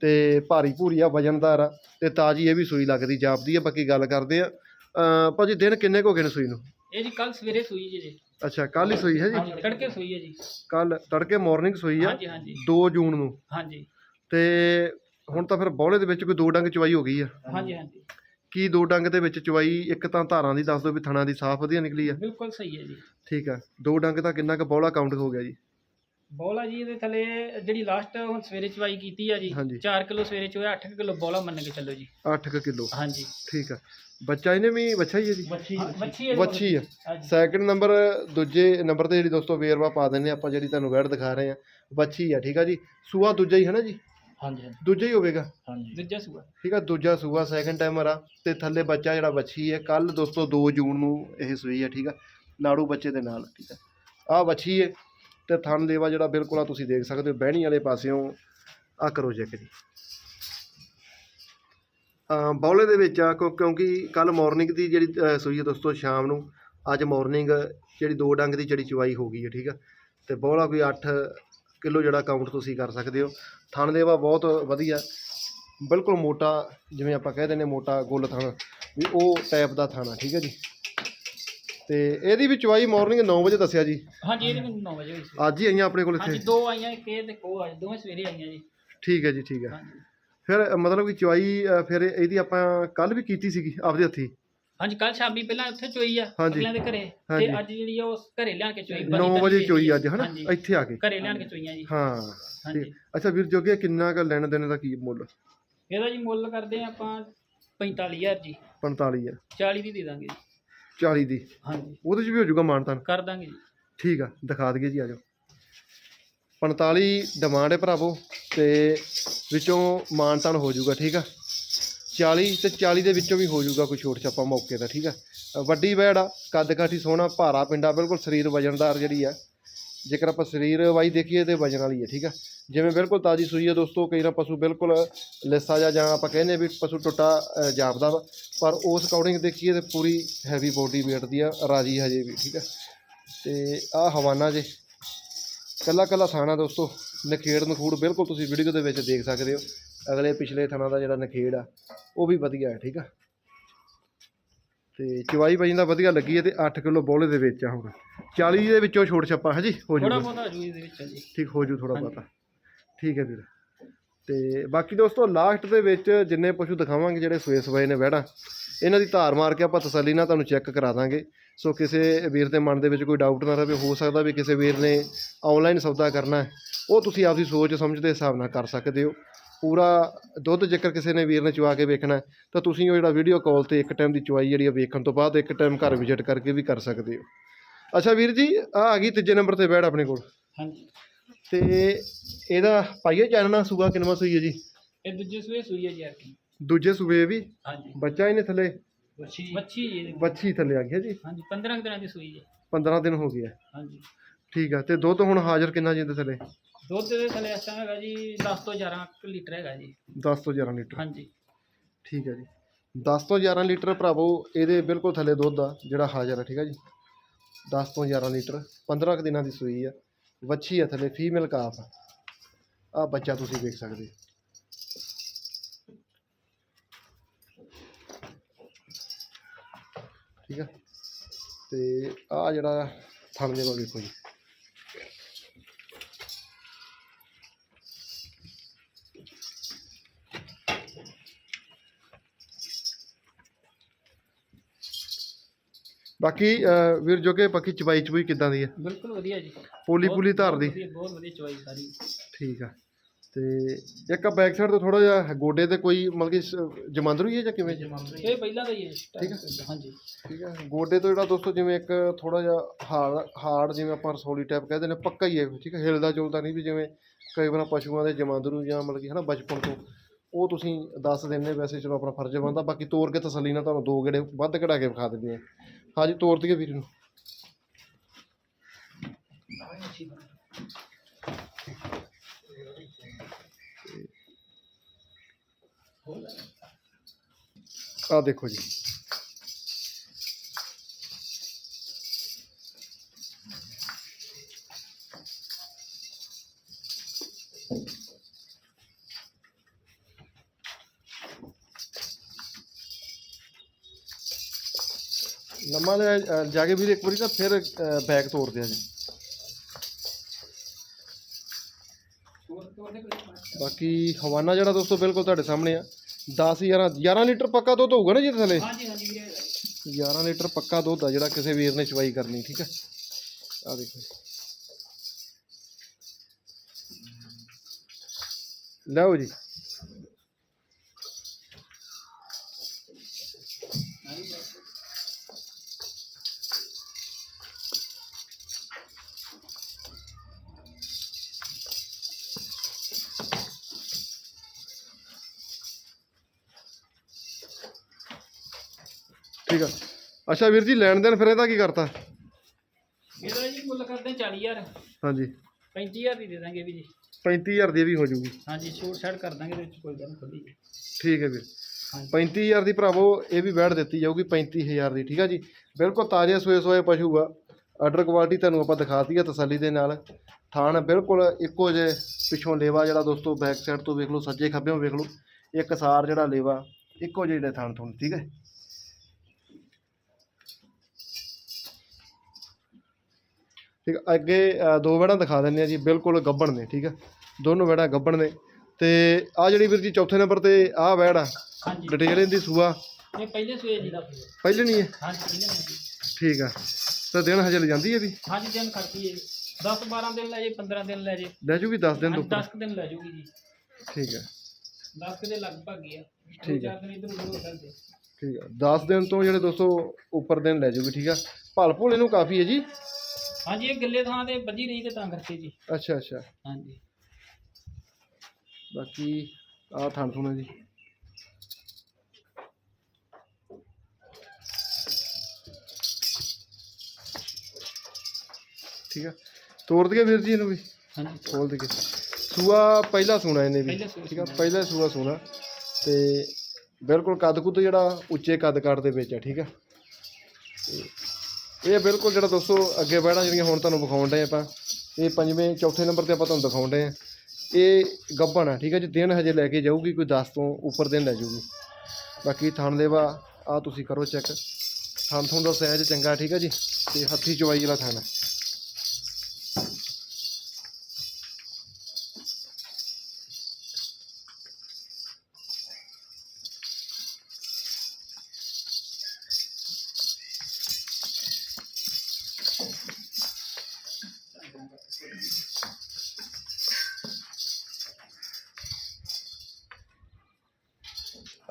ਤੇ ਭਾਰੀ ਭੂਰੀ ਆ ਵਜਨਦਾਰ ਆ ਤੇ ਤਾਜੀ ਇਹ ਵੀ ਸੂਈ ਲੱਗਦੀ ਜਾਪਦੀ ਆ ਬਾਕੀ ਗੱਲ ਕਰਦੇ ਆ। ਅਹ ਭਾਜੀ ਦਿਨ ਕਿੰਨੇ ਕੁ ਹੋ ਗਏ ਨੇ ਸੂਈ ਨੂੰ? ਇਹ ਜੀ ਕੱਲ ਸਵੇਰੇ ਸੂਈ ਜੀ ਜੀ। ਅੱਛਾ ਕੱਲ ਹੀ ਸੂਈ ਹੈ ਜੀ? ਹਾਂਜੀ ਤੜਕੇ ਸੂਈ ਹੈ ਜੀ। ਕੱਲ ਤੜਕੇ ਮਾਰਨਿੰਗ ਸੂਈ ਆ। ਹਾਂਜੀ ਹਾਂਜੀ। 2 ਜੂਨ ਨੂੰ। ਹਾਂਜੀ। ਤੇ ਹੁਣ ਤਾਂ ਫਿਰ ਬੌਲੇ ਦੇ ਵਿੱਚ ਕੋਈ ਦੋ ਡੰਗ ਚਵਾਈ ਹੋ ਗਈ ਆ। ਹਾਂਜੀ ਹਾਂਜੀ। ਕੀ ਦੋ ਡੰਗ ਦੇ ਵਿੱਚ ਚਵਾਈ ਇੱਕ ਤਾਂ ਧਾਰਾਂ ਦੀ ਦੱਸ ਦਿਓ ਵੀ ਥਣਾ ਦੀ ਸਾਫ਼ ਵਧੀਆ ਨਿਕਲੀ ਆ। ਬਿਲਕੁਲ ਸਹੀ ਹੈ ਜੀ। ਠੀਕ ਆ। ਦੋ ਡੰਗ ਤਾਂ ਕਿੰਨਾ ਕੁ ਬੌਲਾ ਕਾਊਂਟ ਹੋ ਗਿਆ ਜੀ? ਬੋਲਾ ਜੀ ਇਹਦੇ ਥੱਲੇ ਜਿਹੜੀ ਲਾਸਟ ਹੁਣ ਸਵੇਰੇ ਚਵਾਈ ਕੀਤੀ ਆ ਜੀ ਹਾਂਜੀ। 4 ਕਿਲੋ ਸਵੇਰੇ ਚੋਇਆ 8 ਕਿਲੋ ਬੋਲਾ ਮੰਨ ਕੇ ਚੱਲੋ ਜੀ। 8 ਕਿਲੋ। ਹਾਂਜੀ। ਠੀਕ ਆ। ਬੱਚਾ ਇਹਨੇ ਵੀ ਬੱਚਾ ਹੀ ਹੈ ਜੀ? ਬੱਚੀ ਬੱਚੀ ਹੈ। ਵੱਛੀ ਆ ਹਾਂਜੀ। ਸੈਕਿੰਡ ਨੰਬਰ ਦੂਜੇ ਨੰਬਰ ਤੇ ਜਿਹੜੀ ਦੋਸਤੋ ਵੇਰਵਾ ਪਾ ਦਿੰਨੇ ਆਪਾਂ ਜਿਹੜੀ ਤੁਹਾਨੂੰ ਵੈੜ ਦਿਖਾ ਰਹੇ ਆ ਵੱਛੀ ਆ ਠੀਕ ਆ ਜੀ? ਸੂਆ ਦੂਜਾ ਹੀ ਹੈ ਨਾ ਜੀ? ਹਾਂਜੀ ਦੂਜਾ ਹੀ ਹੋਵੇਗਾ? ਹਾਂਜੀ। ਦੂਜਾ ਸੂਆ। ਠੀਕ ਆ ਦੂਜਾ ਸੂਆ ਸੈਕਿੰਡ ਟਾਈਮਰ ਆ ਤੇ ਥੱਲੇ ਬੱਚਾ ਜਿਹੜਾ ਵੱਛੀ ਹੈ ਕੱਲ ਦੋਸਤੋ 2 ਜੂਨ ਨੂੰ ਇਹ ਸੂਈ ਹੈ ਠੀਕ ਆ? ਨਾੜੂ ਬੱਚੇ ਦੇ ਨਾਲ ਠੀਕ ਆ? ਆ ਵੱਛੀ ਹੈ ਤੇ ਥਣ ਲੇਵਾ ਜਿਹੜਾ ਬਿਲਕੁਲ ਆ ਤੁਸੀਂ ਦੇਖ ਸਕਦੇ ਹੋ ਬਹਿਣੀ ਵਾਲੇ ਪਾਸਿਓਂ ਆ ਕਰੋ ਚੈੱਕ ਜੀ। ਬੌਲੇ ਦੇ ਵਿੱਚ ਆ ਕਿਉਂ- ਕਿਉਂਕਿ ਕੱਲ ਮਾਰਨਿੰਗ ਦੀ ਜਿਹੜੀ ਸੂਈ ਹੈ ਦੋਸਤੋ ਸ਼ਾਮ ਨੂੰ ਅੱਜ ਮਾਰਨਿੰਗ ਜਿਹੜੀ ਦੋ ਡੰਗ ਦੀ ਜਿਹੜੀ ਚਵਾਈ ਹੋ ਗਈ ਹੈ ਠੀਕ ਆ? ਤੇ ਬੌਲਾ ਕੋਈ 8 ਕਿਲੋ ਜਿਹੜਾ ਕਾਊਂਟ ਤੁਸੀਂ ਕਰ ਸਕਦੇ ਹੋ। ਥਣ ਲੇਵਾ ਬਹੁਤ ਵਧੀਆ ਬਿਲਕੁਲ ਮੋਟਾ ਜਿਵੇਂ ਆਪਾਂ ਕਹਿ ਦਿੰਦੇ ਮੋਟਾ ਗੁੱਲ ਥਣ ਵੀ ਉਹ ਟਾਈਪ ਦਾ ਥਾਣਾ ਠੀਕ ਹੈ ਜੀ? ਤੇ ਇਹਦੀ ਵੀ ਚਵਾਈ ਮਾਰਨਿੰਗ 9 ਵਜੇ ਦੱਸਿਆ ਜੀ। ਹਾਂਜੀ ਇਹਦੇ ਮੈਨੂੰ 9 ਵਜੇ ਹੋਈ ਸੀ। ਅੱਜ ਹੀ ਆਈਆਂ ਆਪਣੇ ਕੋਲ ਹਾਂਜੀ ਇੱਥੇ ਦੋ ਆਈਆਂ ਇੱਕ ਇਹ ਤੇ ਕੋ ਆ ਦੋਵੇਂ ਸਵੇਰੇ ਆਈਆਂ ਜੀ। ਠੀਕ ਹੈ ਜੀ ਠੀਕ ਹੈ ਹਾਂਜੀ। ਫਿਰ ਮਤਲਬ ਕਿ ਚਵਾਈ ਅ, ਫਿਰ ਇਹਦੀ ਆਪਾਂ ਕੱਲ ਵੀ ਕੀਤੀ ਸੀਗੀ ਆਪਦੇ ਹੱਥੀ। ਹਾਂਜੀ ਕੱਲ ਸ਼ਾਮੀ ਪਹਿਲਾਂ ਉੱਥੇ ਚੋਈ ਆ ਹਾਂਜੀ। ਅਗਲਿਆਂ ਦੇ ਘਰੇ। ਹਾਂਜੀ। ਤੇ ਅੱਜ ਜਿਹੜੀ ਆ ਉਹ ਘਰੇ ਲਿਆਣ ਕੇ ਚੋਈ 9 ਵਜੇ ਚੋਈ ਅੱਜ ਹਨਾ? ਹਾਂਜੀ। ਇੱਥੇ ਆ ਕੇ। ਘਰੇ ਲਿਆਣ ਕੇ ਚੋਈਆਂ ਜੀ। ਹਾਂ ਹਾਂਜੀ। ਅੱਛਾ ਵੀਰ ਜੋਗੇ ਕਿੰਨਾ ਕੁ ਲੈਣ ਦੇਣ ਦਾ ਕੀ ਮੁੱਲ? ਇਹਦਾ ਜੀ ਮੁੱਲ ਕਰਦੇ ਆ ਆਪਾਂ 45000 ਜੀ। 45 ਹੈ 40 ਦੀ ਦੇ ਦਾਂਗੇ ਜੀ। 40 ਦੀ। ਹਾਂਜੀ। ਉਹਦੇ 'ਚ ਵੀ ਹੋ ਜਾਊਗਾ ਮਾਨਤਾਨ? ਕਰ ਦਾਂਗੇ ਜੀ। ਠੀਕ ਆ ਦਿਖਾ ਦਈਏ ਜੀ ਆਜੋ 45 ਡਿਮਾਂਡ ਹੈ ਭਰਾਵੋ ਤੇ ਵਿੱਚੋਂ ਮਾਨਤਾਨ ਹੋ ਜਾਊਗਾ, ਠੀਕ ਆ? 40 ਤੇ 40 ਦੇ ਵਿੱਚੋਂ ਵੀ ਹੋ ਜਾਊਗਾ ਕੋਈ ਛੋਟ ਛਾਪਾ ਮੌਕੇ ਦਾ, ਠੀਕ ਆ? ਵੱਡੀ ਵੈੜ ਆ, ਕੱਦ ਕਾਠੀ ਸੋਹਣਾ, ਭਾਰਾ ਪਿੰਡਾ ਬਿਲਕੁਲ ਸਰੀਰ ਵਜਨਦਾਰ ਜਿਹੜੀ ਆ, ਜੇਕਰ ਆਪਾਂ ਸਰੀਰ ਵਾਈ ਦੇਖੀਏ ਤੇ ਵਜਨ ਵਾਲੀ ਹੈ, ਠੀਕ ਆ? ਜਿਵੇਂ ਬਿਲਕੁਲ ਤਾਜੀ ਸੂਈ ਹੈ ਦੋਸਤੋ, ਕਈ ਨਾ ਪਸ਼ੂ ਬਿਲਕੁਲ ਲਿਸਾ ਜਾਂ ਜਾਂ ਆਪਾਂ ਕਹਿੰਦੇ ਵੀ ਪਸ਼ੂ ਟੁੱਟਾ ਜਾਪਦਾ ਵਾ, ਪਰ ਉਸ ਅਕੋਰਡਿੰਗ ਦੇਖੀਏ ਤੇ ਪੂਰੀ ਹੈਵੀ ਬੋਡੀ weight ਦੀ ਆ, ਰਾਜੀ ਹਜੇ ਵੀ, ਠੀਕ ਆ? ਤੇ ਆ ਹਵਾਨਾ ਜੇ ਕੱਲਾ ਕੱਲਾ ਥਾਣਾ ਦੋਸਤੋ ਨਖੇੜ ਨਖੂੜ ਬਿਲਕੁਲ ਤੁਸੀਂ ਵੀਡੀਓ ਦੇ ਵਿੱਚ ਦੇਖ ਸਕਦੇ ਹੋ। ਅਗਲੇ ਪਿਛਲੇ ਥਾਣਾ ਦਾ ਜਿਹੜਾ ਨਖੇੜ ਆ ਉਹ ਵੀ ਵਧੀਆ ਹੈ ਠੀਕ ਆ? ਤੇ ਚਵਾਈ ਬਾਈ ਦਾ ਵਧੀਆ ਲੱਗੀ ਹੈ ਤੇ 8 ਕਿਲੋ ਬੋਲੇ ਦੇ ਵਿੱਚ ਆ ਹੁਣ। 40 ਦੇ ਵਿੱਚੋਂ ਛੋਟ ਛੱਪਾ ਹੈ ਜੀ ਹੋ ਥੋੜਾ ਜੂਗਾ। ਬਹੁਤਾ ਜੂ ਇਹਦੇ ਵਿੱਚ ਜੀ। ਠੀਕ ਹੋ ਜੂ ਥੋੜਾ। ਬਹੁਤਾ ਠੀਕ ਹੈ ਵੀਰ। ਤੇ ਬਾਕੀ ਦੋਸਤੋ ਲਾਸਟ ਦੇ ਵਿੱਚ ਜਿੰਨੇ ਪਸ਼ੂ ਦਿਖਾਵਾਂਗੇ ਜਿਹੜੇ ਸੂਏ ਸਵਾਏ ਨੇ ਵਹਿੜਾਂ ਇਹਨਾਂ ਦੀ ਧਾਰ ਮਾਰ ਕੇ ਆਪਾਂ ਤਸੱਲੀ ਨਾਲ ਤੁਹਾਨੂੰ ਚੈੱਕ ਕਰਾ ਦਾਂਗੇ। ਸੋ ਕਿਸੇ ਵੀਰ ਦੇ ਮਨ ਦੇ ਵਿੱਚ ਕੋਈ ਡਾਊਟ ਨਾ ਰਹੇ ਹੋ ਸਕਦਾ ਵੀ ਕਿਸੇ ਵੀਰ ਨੇ ਆਨਲਾਈਨ ਸੌਦਾ ਕਰਨਾ ਹੈ ਉਹ ਤੁਸੀਂ ਆਪਦੀ ਸੋਚ ਸਮਝ ਦੇ ਹਿਸਾਬ ਨਾਲ ਕਰ ਸਕਦੇ ਹੋ। ਪੂਰਾ ਦੁੱਧ ਜੇਕਰ ਕਿਸੇ ਨੇ ਵੀਰ ਨੇ ਚਵਾ ਕੇ ਵੇਖਣਾ ਤਾਂ ਤੁਸੀਂ ਉਹ ਜਿਹੜਾ ਵੀਡੀਓ ਕਾਲ ਤੇ ਇੱਕ ਟਾਈਮ ਦੀ ਚਵਾਈ ਜਿਹੜੀ ਆ ਵੇਖਣ ਤੋਂ ਬਾਅਦ ਇੱਕ ਟਾਈਮ ਘਰ ਵਿਜ਼ਿਟ ਕਰਕੇ ਵੀ ਕਰ ਸਕਦੇ ਹੋ। ਅੱਛਾ ਵੀਰ ਜੀ ਆ ਆ ਗਈ ਤੀਜੇ ਨੰਬਰ ਤੇ ਬੈੜ ਆਪਣੇ ਕੋਲ। ਹਾਂਜੀ। ਤੇ ਇਹਦਾ ਪਾਈਏ ਚਾਨਣਾ ਸੂਆ ਕਿੰਨਵਾ ਸੂਈ ਹੈ ਜੀ? ਇਹ ਦੂਜੇ ਸੂਏ ਸੂਈ ਹੈ ਜੀ ਆਰਕੀ ਦੂਜੇ ਸੂਏ ਵੀ? ਹਾਂਜੀ। ਬੱਚਾ ਇਹਨੇ ਥੱਲੇ? ਜੀ। ਇਹਦੀ। ਬੱਚੀ ਥੱਲੇ ਆ ਗਿਆ ਜੀ? ਹਾਂਜੀ 15 ਕੁ ਦਿਨਾਂ ਦੀ ਸੂਈ ਜੀ 15 ਦਿਨ ਹੋ ਗਿਆ ਹਾਂਜੀ। ਠੀਕ ਆ ਤੇ ਦੁੱਧ ਹੁਣ ਹਾਜ਼ਰ ਕਿੰਨਾ ਜੀ ਇਹਦੇ ਥੱਲੇ? ਦੁੱਧ ਦੇ ਥੱਲੇ ਇਸ ਟਾਈਮ ਹੈਗਾ ਜੀ 10 ਤੋਂ 11 ਕੁ ਲੀਟਰ ਹੈਗਾ ਜੀ। 10 ਤੋਂ 11 ਲੀਟਰ। ਹਾਂਜੀ। ਠੀਕ ਹੈ ਜੀ। 10 ਤੋਂ 11 ਲੀਟਰ ਭਰਾਵੋ ਇਹਦੇ ਬਿਲਕੁਲ ਥੱਲੇ ਦੁੱਧ ਆ ਜਿਹੜਾ ਹਾਜ਼ਰ ਹੈ ਠੀਕ ਹੈ ਜੀ? 10 ਤੋਂ 11 ਲੀਟਰ 15 ਕੁ ਦਿਨਾਂ ਦੀ ਸੂਈ ਆ। ਵੱਛੀ ਆ ਥੱਲੇ ਫੀਮੇਲ ਕਾਫ ਆ। ਆ ਬੱਚਾ ਤੁਸੀਂ ਦੇਖ ਸਕਦੇ ਹੋ। ਠੀਕ ਆ? ਤੇ ਆ ਜਿਹੜਾ ਥਣ ਦੇ ਕੋਲ ਵੇਖੋ ਜੀ। ਬਾਕੀ ਵੀਰ ਜੋ ਕਿ ਬਾਕੀ ਚਵਾਈ ਚਵੂਈ ਕਿੱਦਾਂ ਦੀ ਹੈ ਬਿਲਕੁਲ ਵਧੀਆ ਜੀ। ਪੋਲੀ ਪੂਲੀ ਧਾਰ ਦੀ। ਬਹੁਤ ਵਧੀਆ ਚੋਈ ਸਾਰੀ। ਠੀਕ ਆ। ਤੇ ਇੱਕ ਬੈਕ ਸਾਈਡ ਤੋਂ ਥੋੜਾ ਜਿਹਾ ਗੋਡੇ ਤੇ ਕੋਈ ਮਤਲਬ ਕਿ ਜਮਾਂਦਰੂ ਹੀ ਹੈ ਜਾਂ ਕਿਵੇਂ? ਇਹ ਪਹਿਲਾਂ ਦਾ ਹੀ ਹੈ ਠੀਕ ਹੈ। ਹਾਂਜੀ। ਠੀਕ ਹੈ ਗੋਡੇ ਤੋਂ ਜਿਹੜਾ ਦੋਸਤੋ ਜਿਵੇਂ ਇੱਕ ਥੋੜਾ ਜਿਹਾ ਹਾਰਡ ਹਾਰਡ ਜਿਵੇਂ ਆਪਾਂ ਰਸੋਲੀ ਟਾਈਪ ਕਹਿੰਦੇ ਨੇ ਪੱਕਾ ਹੀ ਹੈ ਠੀਕ ਹੈ। ਹਿਲਦਾ ਜੁਲਦਾ ਨਹੀਂ ਵੀ ਜਿਵੇਂ ਕਈ ਵਾਰ ਪਸ਼ੂਆਂ ਦੇ ਜਮਾਂਦਰੂ ਜਾਂ ਮਤਲਬ ਕਿ ਹਨਾ ਬਚਪਨ ਤੋਂ ਉਹ ਤੁਸੀਂ ਦੱਸ ਦਿੰਦੇ ਵੈਸੇ ਚਲੋ ਆਪਣਾ ਫਰਜ਼ ਬਣਦਾ। ਬਾਕੀ ਤੋੜ ਕੇ ਤਸੱਲੀ ਨਾਲ ਤੁਹਾਨੂੰ ਦੋ ਗੇੜੇ ਵੱਧ ਕਢਾ ਕੇ ਵਿਖਾ ਦਿੰਦੇ ਆ ਹਾਂਜੀ ਤੋੜ ਦਈਏ ਵੀਰ ਨੂੰ। ਆ ਦੇਖੋ ਜੀ। ਲੰਮਾ ਜਿਹਾ, ਜਾ ਕੇ ਵੀਰ ਇੱਕ ਵਾਰੀ ਤਾਂ ਫਿਰ ਬੈਕ ਤੋੜਦੇ ਆ ਜੀ। ਬਾਕੀ ਹਵਾਨਾ ਜਿਹੜਾ ਦੋਸਤੋ ਬਿਲਕੁਲ ਤੁਹਾਡੇ ਸਾਹਮਣੇ ਆ। 10 11 11 ਲੀਟਰ ਪੱਕਾ ਦੁੱਧ ਹੋਊਗਾ ਨਾ ਜੀ ਇਹਦੇ ਥੱਲੇ? ਹਾਂਜੀ ਹਾਂਜੀ ਵੀਰੇ। 11 ਲੀਟਰ ਪੱਕਾ ਦੁੱਧ ਆ ਜਿਹੜਾ ਕਿਸੇ ਵੀਰ ਨੇ ਚਵਾਈ ਕਰਨੀ ਠੀਕ ਹੈ ਆ ਦੇਖੋ ਲਓ ਜੀ। ਅੱਛਾ ਵੀਰ ਜੀ ਲੈਣ ਦੇਣ ਫਿਰ ਇਹਦਾ ਕੀ ਕਰਤਾ? ਇਹਦਾ ਜੀ ਮੁੱਲ ਕਰਦੇ 40000 ਹਾਂਜੀ। 35000 ਦੀ ਦੇ ਦਾਂਗੇ ਵੀ ਜੀ। 35000 ਦੀ ਇਹ ਵੀ ਹੋ ਜੂਗੀ। ਹਾਂਜੀ ਛੋਟ ਛਾੜ ਕਰ ਦਾਂਗੇ ਇਹਦੇ ਵਿੱਚ ਕੋਈ ਗੱਲ ਨਹੀਂ ਖੁੱਲੀ ਠੀਕ ਹੈ ਵੀਰ। ਹਾਂਜੀ। 35000 ਦੀ ਭਰਾਵੋ ਇਹ ਵੀ ਵੈੜ ਦਿੱਤੀ ਜਾਊਗੀ 35000 ਦੀ ਠੀਕ ਆ ਜੀ? ਬਿਲਕੁਲ ਤਾਜ਼ੇ ਸੋਏ ਸੋਏ ਪਸ਼ੂ ਆ। ਆਰਡਰ ਕੁਆਲਿਟੀ ਤੁਹਾਨੂੰ ਆਪਾਂ ਦਿਖਾਤੀ ਆ ਤਸੱਲੀ ਦੇ ਨਾਲ। ਥਾਣ ਬਿਲਕੁਲ ਇੱਕੋ ਜੇ ਪਿੱਛੋਂ ਲੇਵਾ ਜਿਹੜਾ ਦੋਸਤੋ ਬੈਕ ਸਾਈਡ ਤੋਂ ਵੇਖ ਲਓ ਸੱਜੇ ਖੱਬੇੋਂ ਵੇਖ ਲਓ ਇੱਕ ਸਾਰ ਜਿਹੜਾ ਲੇਵਾ ਇੱਕੋ ਜਿਹੇ ਥਾਣ ਤੋਂ ਠੀਕ ਹੈ? ਠੀਕ ਅੱਗੇ ਦੋ ਵੜਾਂ ਦਿਖਾ ਦਿੰਦੇ ਆ ਜੀ ਬਿਲਕੁਲ ਗੱਬਣ ਨੇ ਠੀਕ ਆ? ਦੋਨੋਂ ਵੜਾਂ ਗੱਬਣ ਨੇ। ਤੇ ਆ ਜਿਹੜੀ ਵੀਰ ਜੀ ਚੌਥੇ ਨੰਬਰ ਤੇ ਆ ਵੜ ਆ ਹਾਂਜੀ। ਡਿਟੇਲ ਇਹਦੀ ਸੂਆ। ਇਹ ਪਹਿਲੇ ਸੂਏ ਜੀ ਦਾ ਪਹਿਲੇ ਨਹੀਂ ਹੈ? ਹਾਂਜੀ ਪਹਿਲੇ ਜੀ। ਠੀਕ ਆ। ਤਾਂ ਦਿਨ ਹਜੇ ਲੈ ਜਾਂਦੀ ਹੈ ਵੀ ਹਾਂਜੀ ਦਿਨ ਖੜਤੀ ਹੈ 10 12 ਦਿਨ ਲੈ ਜੇ 15 ਦਿਨ ਲੈ ਜੇ। ਲੈ ਜੂਗੀ 10 ਦਿਨ ਤੋਂ ਉੱਪਰ? 10 ਦਿਨ ਲੈ ਜੂਗੀ ਜੀ। ਠੀਕ ਹੈ 10 ਦੇ ਲਗਭਗ ਹੀ ਆ। ਠੀਕ ਹੈ। ਚਾਰ ਦਿਨ ਇਧਰ ਉਧਰ ਹੋ ਸਕਦੇ ਠੀਕ ਆ। 10 ਦਿਨ ਤੋਂ ਜਿਹੜੇ ਦੋਸਤੋ ਉੱਪਰ ਦਿਨ ਲੈ ਜੂਗੀ ਠੀਕ ਆ? ਭਲ ਭੁਲ ਇਹਨੂੰ ਕਾਫੀ ਹੈ ਜੀ। ਹਾਂਜੀ ਇਹ ਗਿੱਲੇ ਥਾਂ ਤੇ ਵੱਜੀ ਰਹੀ ਤੇ ਤਾਂ ਕਰਕੇ ਜੀ। ਅੱਛਾ ਅੱਛਾ। ਹਾਂਜੀ। ਬਾਕੀ ਆ ਥਣ ਥੁਣਾ ਜੀ। ਠੀਕ ਆ। ਤੋੜ ਦਈਏ ਵੀਰ ਜੀ ਇਹਨੂੰ ਵੀ। ਹਾਂਜੀ। ਖੋਲ ਦਈਏ। ਸੂਆ ਪਹਿਲਾ ਸੂਣਾ ਇਹਨੇ ਵੀ। ਪਹਿਲਾ ਸੂਆ ਠੀਕ ਆ ਪਹਿਲਾ ਸੂਆ ਸੂਣਾ। ਤੇ ਬਿਲਕੁਲ ਕੱਦ ਕੁੱਦ ਜਿਹੜਾ ਉੱਚੇ ਕੱਦ ਕਾਠ ਦੇ ਵਿੱਚ ਆ ਠੀਕ ਆ। ਤੇ ਇਹ ਬਿਲਕੁਲ ਜਿਹੜਾ ਦੋਸਤੋ, ਅੱਗੇ ਬਹਿਣਾ ਜਿਹੜੀਆਂ ਹੁਣ ਤੁਹਾਨੂੰ ਵਿਖਾਉਣ ਡਏ ਆਪਾਂ, ਇਹ ਪੰਜਵੇਂ, ਚੌਥੇ ਨੰਬਰ ਤੇ ਆਪਾਂ ਤੁਹਾਨੂੰ ਦਿਖਾਉਣ ਡਏ ਆ। ਇਹ ਗੱਭਣ ਆ, ਠੀਕ ਹੈ ਜੀ? ਦਿਨ ਹਜੇ ਲੈ ਕੇ ਜਾਊਗੀ, ਕੋਈ 10 ਤੋਂ ਉੱਪਰ ਦਿਨ ਲੈ ਜਾਊਗੀ। ਬਾਕੀ ਥਣ ਦੇਵਾ ਆ ਤੁਸੀਂ ਕਰੋ ਚੈੱਕ। ਥਣ ਥਣ ਦਾ ਸਾਈਜ਼ ਚੰਗਾ, ਠੀਕ ਆ ਜੀ? ਤੇ ਹੱਥੀ ਚਵਾਈ ਵਾਲਾ ਥਣ ਆ।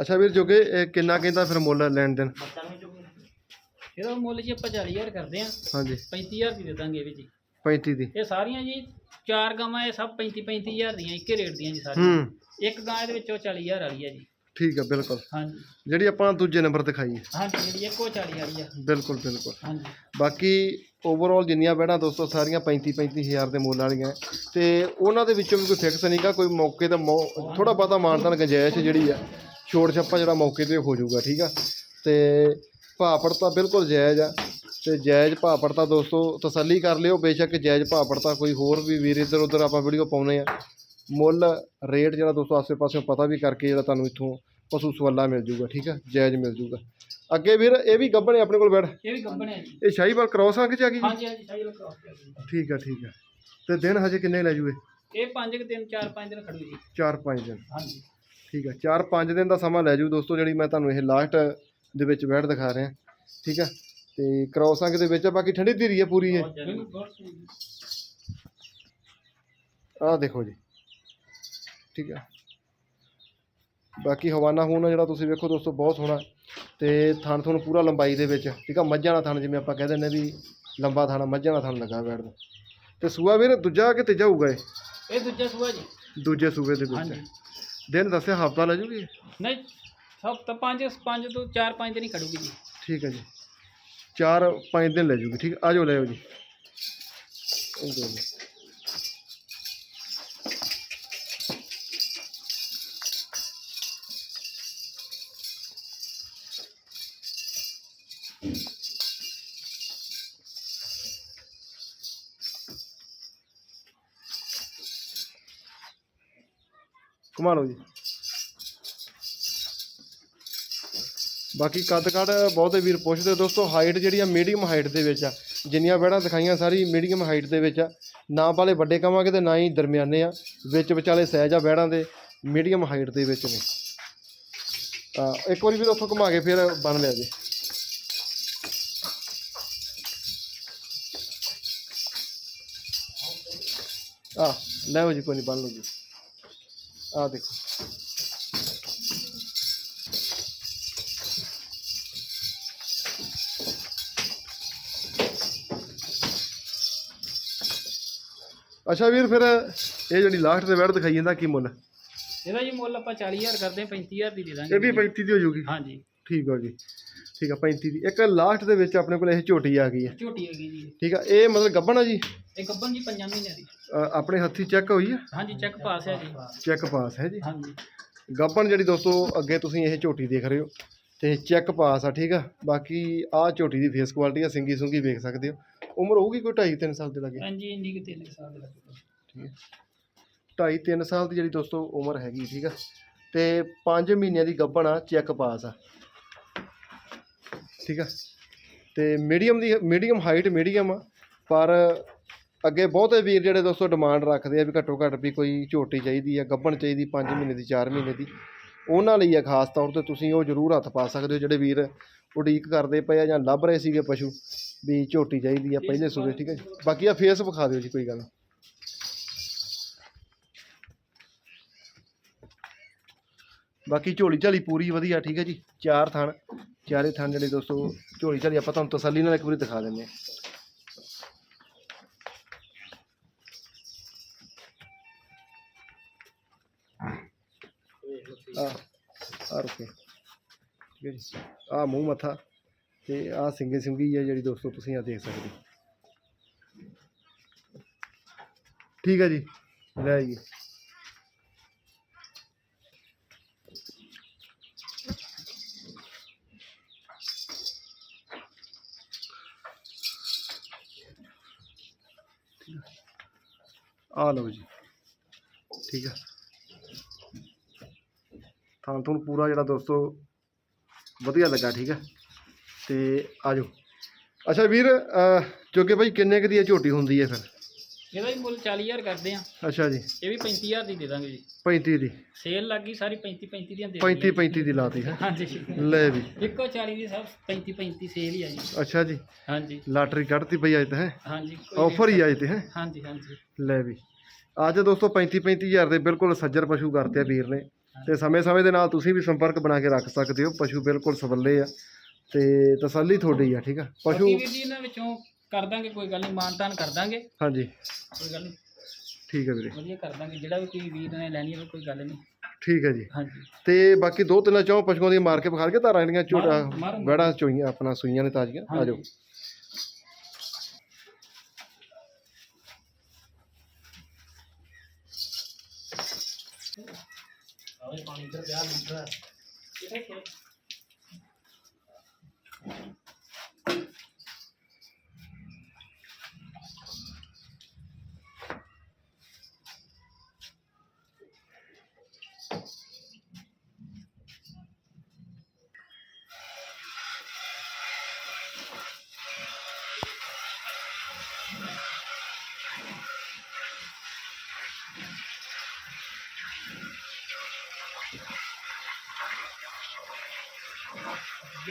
ਅੱਛਾ ਵੀਰ ਜੋਗੇ ਇਹ ਕਿੰਨਾ ਕਹਿੰਦਾ ਫਿਰ ਮੁੱਲ ਲੈਣ ਦੇਣ? ਇਹਦਾ ਮੁੱਲ ਜੀ ਆਪਾਂ 40000 ਕਰਦੇ ਆ ਹਾਂਜੀ। 35000 ਦੀ ਦੇ ਦਾਂਗੇ ਇਹ ਵੀ ਜੀ। 35 ਦੀ। ਇਹ ਸਾਰੀਆਂ ਜੀ ਚਾਰ ਗਾਵਾਂ ਇਹ ਸਭ 35 35000 ਦੀਆਂ ਇੱਕੇ ਰੇਟ ਦੀਆਂ ਜੀ ਸਾਰੀਆਂ। ਹੂੰ। ਇੱਕ ਗਾਂ ਇਹਦੇ ਵਿੱਚੋਂ 40000 ਵਾਲੀ ਆ ਜੀ। ਠੀਕ ਆ ਬਿਲਕੁਲ। ਹਾਂਜੀ। ਜਿਹੜੀ ਆਪਾਂ ਦੂਜੇ ਨੰਬਰ ਤੇ ਖਾਈ ਹੈ ਹਾਂਜੀ ਜਿਹੜੀ ਇੱਕ ਉਹ 40 ਵਾਲੀ ਆ। ਬਿਲਕੁਲ ਬਿਲਕੁਲ। ਹਾਂਜੀ। ਬਾਕੀ ਓਵਰਆਲ ਜਿੰਨੀਆਂ ਬੈੜਾਂ ਦੋਸਤੋ ਸਾਰੀਆਂ 35 35000 ਦੇ ਮੁੱਲ ਵਾਲੀਆਂ। ਹੈ। ਤੇ ਉਹਨਾਂ ਦੇ ਵਿੱਚੋਂ ਵੀ ਕੋਈ ਫਿਕਸ ਨਹੀਂਗਾ ਕੋਈ ਮੌਕੇ ਤੇ ਥੋੜਾ ਬਹੁਤਾ ਮਾਨਤਾਨ ਗੁੰਜਾਇਸ਼ ਜਿਹੜੀ ਆ ਛੋੜ ਛੱਪਾ ਜਿਹੜਾ ਮੌਕੇ ਤੇ ਹੋ ਜਾਊਗਾ ਠੀਕ ਆ? ਤੇ ਭਾਅ ਤਾਂ ਬਿਲਕੁਲ ਜਾਇਜ਼ ਆ। ਤੇ ਜਾਇਜ਼ ਭਾਅ ਤਾਂ ਦੋਸਤੋ ਤਸੱਲੀ ਕਰ ਲਿਓ ਬੇਸ਼ੱਕ ਜਾਇਜ਼ ਭਾਅ ਤਾਂ ਕੋਈ ਹੋਰ ਵੀ ਵੀਰ ਇੱਧਰ ਉੱਧਰ ਆਪਾਂ ਵੀਡੀਓ ਪਾਉਨੇ ਆ। ਮੁੱਲ ਰੇਟ ਜਿਹੜਾ ਦੋਸਤੋ ਆਸੇ ਪਾਸੇ ਪਤਾ ਵੀ ਕਰਕੇ ਜਿਹੜਾ ਤੁਹਾਨੂੰ ਇੱਥੋਂ ਪਸ਼ੂ ਸਵਾਲਾ ਮਿਲ ਜਾਊਗਾ ਠੀਕ ਆ? ਜਾਇਜ਼ ਮਿਲ ਜਾਊਗਾ। ਅੱਗੇ ਵੀਰ ਇਹ ਵੀ ਗੱਭਣੇ ਆਪਣੇ ਕੋਲ ਬੈਠ। ਇਹ ਵੀ ਗੱਬਣ ਹੈ ਜੀ। ਇਹ ਸ਼ਾਹੀਵਾਲ ਕ੍ਰੋਸ ਆ ਗਈ ਜੀ? ਹਾਂਜੀ ਹਾਂਜੀ ਸਹੀ ਲੱਗਾ ਠੀਕ ਆ ਠੀਕ ਆ। ਤੇ ਦਿਨ ਹਜੇ ਕਿੰਨੇ ਲੈ ਜੂਏ ਇਹ ਪੰਜ ਕੁ ਦਿਨ ਚਾਰ ਪੰਜ ਦਿਨ ਖੜੂ ਜੀ। 4-5 ਦਿਨ। ਹਾਂਜੀ। ਠੀਕ ਆ। 4-5 ਦਿਨ ਦਾ ਸਮਾਂ ਲੈ ਜੂ ਦੋਸਤੋ ਜਿਹੜੀ ਮੈਂ ਤੁਹਾਨੂੰ ਇਹ ਲਾਸਟ ਦੇ ਵਿੱਚ ਬੈਠ ਦਿਖਾ ਰਿਹਾ। ਠੀਕ ਆ। ਤੇ ਕ੍ਰੋਸ ਅੰਕ ਦੇ ਵਿੱਚ ਆ, ਬਾਕੀ ਠੰਡੀ ਧੀਰੀ ਹੈ ਪੂਰੀ ਇਹ। ਆਹ ਦੇਖੋ ਜੀ। ਠੀਕ ਹੈ ਬਾਕੀ ਹਵਾਨਾ ਹੂਨਾ ਜਿਹੜਾ ਤੁਸੀਂ ਵੇਖੋ ਦੋਸਤੋ ਬਹੁਤ ਸੋਹਣਾ। ਤੇ ਥਣ ਤੁਹਾਨੂੰ ਪੂਰਾ ਲੰਬਾਈ ਦੇ ਵਿੱਚ। ਠੀਕ ਆ ਮੱਝਾਂ ਦਾ ਥਣ ਜਿਵੇਂ ਆਪਾਂ ਕਹਿ ਦਿੰਦੇ ਵੀ ਲੰਬਾ ਥਣ ਮੱਝਾਂ ਦਾ ਥਣ ਲੱਗਾ ਬੈਠ ਦਾ। ਤੇ ਸੂਆ ਵੀਰ ਦੂਜਾ ਕਿ ਤੀਜਾ ਹੋਊਗਾ ਇਹ? ਇਹ ਦੂਜਾ ਸੂਆ ਜੀ। ਦੂਜੇ ਸੂਬੇ ਦੇ ਵਿੱਚ। ਹਾਂਜੀ। ਦਿਨ ਦੱਸਿਆ ਹਫਤਾ ਲੈ ਜੂਗੀ? ਨਹੀਂ ਸਭ ਤਾਂ ਪੰਜ ਪੰਜ ਤੋਂ ਚਾਰ ਪੰਜ ਦਿਨ ਹੀ ਖੜੂਗੀ ਜੀ। ਠੀਕ ਹੈ ਜੀ। ਚਾਰ ਪੰਜ ਦਿਨ ਲੈ ਜੂਗੀ ਠੀਕ ਆ ਜਾਓ ਲੈ ਆਓ ਜੀ। ਉਹ ਦਿਓ ਜੀ। ਘੁਮਾ ਜੀ। ਬਾਕੀ ਕੱਦ ਕੱਦ ਬਹੁਤੇ ਵੀਰ ਪੁੱਛਦੇ, ਦੋਸਤੋ ਹਾਈਟ ਜਿਹੜੀ ਆ ਮੀਡੀਅਮ ਹਾਈਟ ਦੇ ਵਿੱਚ ਆ। ਜਿੰਨੀਆਂ ਬੈੜਾਂ ਦਿਖਾਈਆਂ ਸਾਰੀ ਮੀਡੀਅਮ ਹਾਈਟ ਦੇ ਵਿੱਚ ਆ। ਨਾ ਵਾਲੇ ਵੱਡੇ ਕਵਾਂਗੇ ਤੇ ਨਾ ਹੀ ਦਰਮਿਆਨੇ ਆ। ਵਿੱਚ ਵਿਚਾਲੇ ਸਾਈਜ਼ ਆ ਬੈੜਾਂ ਦੇ ਮੀਡੀਅਮ ਹਾਈਟ ਦੇ ਵਿੱਚ ਨੇ। ਤਾਂ ਇੱਕ ਵਾਰੀ ਵੀ ਉੱਥੋਂ ਘੁਮਾ ਕੇ ਫਿਰ ਬਣ ਲਿਆ ਜੀ। ਆ ਲੈ ਜੀ, ਕੋਈ ਨਹੀਂ ਬਣ ਲਓ ਜੀ। ਆ ਦੇਖੋ। ਅੱਛਾ ਵੀਰ ਫਿਰ ਇਹ ਜਿਹੜੀ ਲਾਸਟ ਤੇ ਵੈੜ ਦਿਖਾਈ ਜਾਂਦਾ ਕੀ ਮੁੱਲ? ਇਹਦਾ ਜੀ ਮੁੱਲ ਆਪਾਂ 40000 ਕਰਦੇ ਹਾਂ 35000 ਦੀ ਦੇ ਦਾਂਗੇ ਇਹ ਵੀ 35 ਦੀ ਹੋ ਜਾਊਗੀ ਹਾਂਜੀ। ਠੀਕ ਆ ਜੀ। ਠੀਕ ਆ 35 ਦੀ। ਇੱਕ ਲਾਸਟ ਦੇ ਵਿੱਚ ਆਪਣੇ ਕੋਲ ਇਹ ਝੋਟੀ ਆ ਗਈ ਹੈ। ਝੋਟੀ ਹੈਗੀ ਜੀ। ਠੀਕ ਆ ਇਹ ਮਤਲਬ ਗੱਬਣ ਆ ਜੀ? ਇਹ ਗੱਬਨ ਜੀ ਪੰਜਾਂ ਮਹੀਨਿਆਂ ਦੀ। ਅ, ਆਪਣੇ ਹੱਥੀ ਚੈੱਕ ਹੋਈ ਹੈ? ਹਾਂਜੀ ਚੈੱਕ ਪਾਸ ਹੈ ਜੀ। ਚੈੱਕ ਪਾਸ ਹੈ ਜੀ। ਹਾਂਜੀ। ਗੱਬਣ ਜਿਹੜੀ ਦੋਸਤੋ ਅੱਗੇ ਤੁਸੀਂ ਇਹ ਝੋਟੀ ਦੇਖ ਰਹੇ ਹੋ ਤੇ ਚੈੱਕ ਪਾਸ ਆ ਠੀਕ ਆ? ਬਾਕੀ ਆਹ ਝੋਟੀ ਦੀ ਫੇਸ ਕੁਆਲਿਟੀ ਆ ਸਿੰਗੀ ਸੁੰਗੀ ਵੇਖ ਸਕਦੇ ਹੋ। ਉਮਰ ਹੋਊਗੀ ਕੋਈ 2.5 3 ਸਾਲ ਦੇ ਲੱਗੇ? ਹਾਂਜੀ ਇੰਨੀ ਕਿ ਤਿੰਨ ਕੁ ਸਾਲ ਦੇ ਲੱਗੂਗਾ 2.5 3 ਸਾਲ ਦੀ ਜਿਹੜੀ ਦੋਸਤੋ ਉਮਰ ਹੈਗੀ ਠੀਕ ਆ? ਤੇ 5 ਮਹੀਨਿਆਂ ਦੀ ਗੱਭਣ ਆ ਚੈੱਕ ਪਾਸ ਆ। ਠੀਕ ਆ? ਤੇ ਮੀਡੀਅਮ ਦੀ ਮੀਡੀਅਮ ਹਾਈਟ ਮੀਡੀਅਮ ਆ ਪਰ ਅੱਗੇ ਬਹੁਤੇ ਵੀਰ ਜਿਹੜੇ ਦੋਸਤੋ ਡਿਮਾਂਡ ਰੱਖਦੇ ਆ ਵੀ ਘੱਟੋ ਘੱਟ ਵੀ ਕੋਈ ਝੋਟੀ ਚਾਹੀਦੀ ਆ ਗੱਭਣ ਚਾਹੀਦੀ 5 ਮਹੀਨੇ ਦੀ 4 ਮਹੀਨੇ ਦੀ। ਉਹਨਾਂ ਲਈ ਆ ਖਾਸ ਤੌਰ ਤੇ ਤੁਸੀਂ ਉਹ ਜ਼ਰੂਰ ਹੱਥ ਪਾ ਸਕਦੇ ਹੋ ਜਿਹੜੇ ਵੀਰ ਉਡੀਕ ਕਰਦੇ ਪਏ ਆ ਜਾਂ ਲੱਭ ਰਹੇ ਸੀਗੇ ਪਸ਼ੂ ਵੀ ਝੋਟੀ ਚਾਹੀਦੀ ਆ ਪਹਿਲੇ ਸੂਬੇ ਠੀਕ ਹੈ ਜੀ? ਬਾਕੀ ਆ ਫੇਸ ਵਿਖਾ ਦਿਓ ਜੀ ਕੋਈ ਗੱਲ। ਬਾਕੀ ਝੋਲੀ ਝਾਲੀ ਪੂਰੀ ਵਧੀਆ ਠੀਕ ਹੈ ਜੀ? ਚਾਰ ਥਣ ਚਾਰੇ ਥਣ ਜਿਹੜੇ ਦੋਸਤੋ ਝੋਲੀ ਝਾਲੀ ਆਪਾਂ ਤੁਹਾਨੂੰ ਤਸੱਲੀ ਨਾਲ ਇੱਕ ਵਾਰੀ ਦਿਖਾ ਦਿੰਦੇ ਆ। ਆ ਰੁਕੇ ਠੀਕ ਹੈ ਜੀ। ਆ ਮੂੰਹ ਮੱਥਾ ਤੇ ਆ ਸਿੰਗੇ ਸਿੰਗੀ ਹੈ ਜਿਹੜੀ ਦੋਸਤੋ ਤੁਸੀਂ ਆ ਦੇਖ ਸਕਦੇ ਠੀਕ ਹੈ ਜੀ। ਲੈ ਆਈਏ ਆ ਲਓ ਜੀ। ਠੀਕ ਹੈ ਥਾਂ ਤੁਹਾਨੂੰ ਪੂਰਾ ਜਿਹੜਾ ਦੋਸਤੋ ਵਧੀਆ ਲੱਗਾ ਠੀਕ ਹੈ? ਤੇ ਆ ਜਾਓ ਅੱਛਾ ਵੀਰ ਜੋਗੇ ਭਾਈ ਕਿੰਨੇ ਕੁ ਦੀ ਇਹ ਝੋਟੀ ਹੁੰਦੀ ਹੈ ਫਿਰ? ਇਹਦਾ ਜੀ ਮੁੱਲ 40000 ਕਰਦੇ ਆ ਅੱਛਾ ਜੀ। ਇਹ ਵੀ 35000 ਦੀ ਦੇ ਦਾਂਗੇ ਜੀ। 35 ਦੀ। ਸੇਲ ਲੱਗੀ ਸਾਰੀ 35 35 ਦੀਆਂ ਦੇ 35 35 ਦੀ ਲਾਤੀ ਹੈ। ਹਾਂਜੀ। ਲੈ ਵੀ। ਇੱਕੋ 40 ਦੀ ਸਭ 35 35 ਸੇਲ ਹੀ ਆ ਜੀ। ਅੱਛਾ ਜੀ। ਹਾਂਜੀ। ਲਾਟਰੀ ਕੱਢਤੀ ਪਈ ਅੱਜ ਤਾਂ ਹੈ? ਹਾਂਜੀ ਆਫਰ ਹੀ ਅੱਜ ਤੇ ਹੈ? ਹਾਂਜੀ ਹਾਂਜੀ। ਲੈ ਵੀ। ਅੱਜ ਦੋਸਤੋ 35 35000 ਦੇ ਬਿਲਕੁਲ ਸੱਜਰ ਪਸ਼ੂ ਕਰਤੇ ਆ ਵੀਰ ਨੇ। ਤੇ ਸਮੇਂ-ਸਮੇਂ ਦੇ ਨਾਲ ਤੁਸੀਂ ਵੀ ਸੰਪਰਕ ਬਣਾ ਕੇ ਰੱਖ ਸਕਦੇ ਹੋ। ਪਸ਼ੂ ਬਿਲਕੁਲ ਸਵੱਲੇ ਆ ਤੇ ਤਸੱਲੀ ਤੁਹਾਡੀ ਆ ਠੀਕ ਆ? ਪਸ਼ੂ ਬਾਕੀ ਵੀਰ ਜੀ ਇਹਨਾਂ ਵਿੱਚੋਂ ਕਰ ਦਾਂਗੇ ਕੋਈ ਗੱਲ ਨਹੀਂ ਮਾਨਤਾਨ ਕਰ ਦਾਂਗੇ। ਹਾਂਜੀ। ਕੋਈ ਗੱਲ ਨਹੀਂ। ਠੀਕ ਹੈ ਵੀਰੇ। ਵਧੀਆ ਕਰ ਦਾਂਗੇ ਜਿਹੜਾ ਵੀ ਕੋਈ ਵੀਰ ਨੇ ਲੈਣੀ ਹੋਵੇ ਕੋਈ ਗੱਲ ਨਹੀਂ। ਠੀਕ ਹੈ ਜੀ। ਹਾਂਜੀ। ਤੇ ਬਾਕੀ ਦੋ ਤਿੰਨ ਚੌਂ ਪਸ਼ੂਆਂ ਦੀਆਂ ਮਾਰ ਕੇ ਵਿਖਾ ਕੇ ਧਾਰਾਂ ਜਿਹੜੀਆਂ ਝੋਟਾ ਮਾਰੋ। ਬੜਾ ਚੋਈਆਂ ਆਪਣਾ ਸੂਈਆਂ ਨੇ ਤਾਜ਼ੀਆਂ। ਆ ਜਾਓ। ਹਾਂਜੀ। ਪਾਣੀ ਇੱਧਰ ਪਿਆ ਲੀਟਰ ਹੈ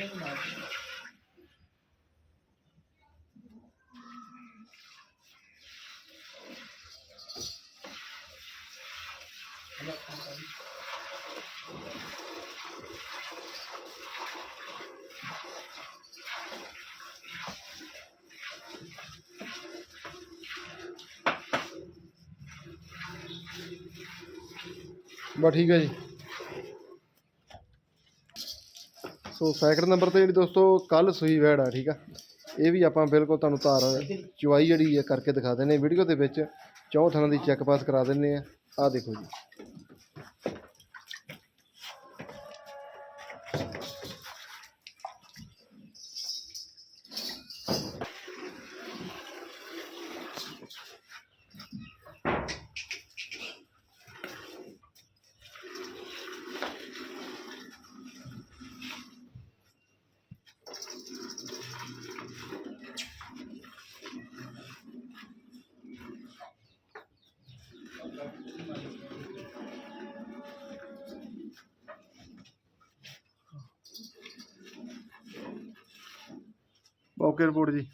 linh một Hãy subscribe cho kênh so second number ਤੇ ਜਿਹੜੀ ਦੋਸਤੋ ਕੱਲ ਸੂਈ ਵੈੜ ਆ, ਠੀਕ ਆ? ਇਹ ਵੀ ਆਪਾਂ ਬਿਲਕੁਲ ਤੁਹਾਨੂੰ ਧਾਰ ਚੁਆਈ ਜਿਹੜੀ ਹੈ ਕਰਕੇ ਦਿਖਾ ਦਿੰਨੇ ਵੀਡੀਓ ਦੇ ਵਿੱਚ ਚੌਂ ਥਾਂ ਦੀ ਚੈੱਕ ਪਾਸ ਕਰਾ ਦਿੰਨੇ ਆ ਆਹ ਦੇਖੋ ਜੀ। ਓਕੇ ਰਿਪੋਰਟ ਜੀ।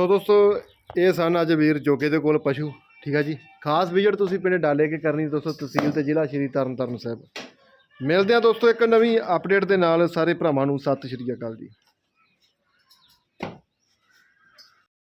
ਸੋ ਦੋਸਤੋ, ਇਹ ਸਨ ਅੱਜ ਵੀਰ ਜੋਗੇ ਦੇ ਕੋਲ ਪਸ਼ੂ, ਠੀਕ ਹੈ ਜੀ? ਖਾਸ ਵਿਜ਼ਿਟ ਤੁਸੀਂ ਪਿੰਡ ਡਾਲੇ ਕੇ ਕਰਨੀ ਦੋਸਤੋ, ਤਹਿਸੀਲ ਤੇ ਜ਼ਿਲ੍ਹਾ ਸ਼੍ਰੀ ਤਰਨਤਾਰਨ ਸਾਹਿਬ। ਮਿਲਦੇ ਆ ਦੋਸਤੋ ਇੱਕ ਨਵੀਂ ਅਪਡੇਟ ਦੇ ਨਾਲ, ਸਾਰੇ ਭਰਾਵਾਂ ਨੂੰ ਸਤਿ ਸ਼੍ਰੀ ਅਕਾਲ ਜੀ।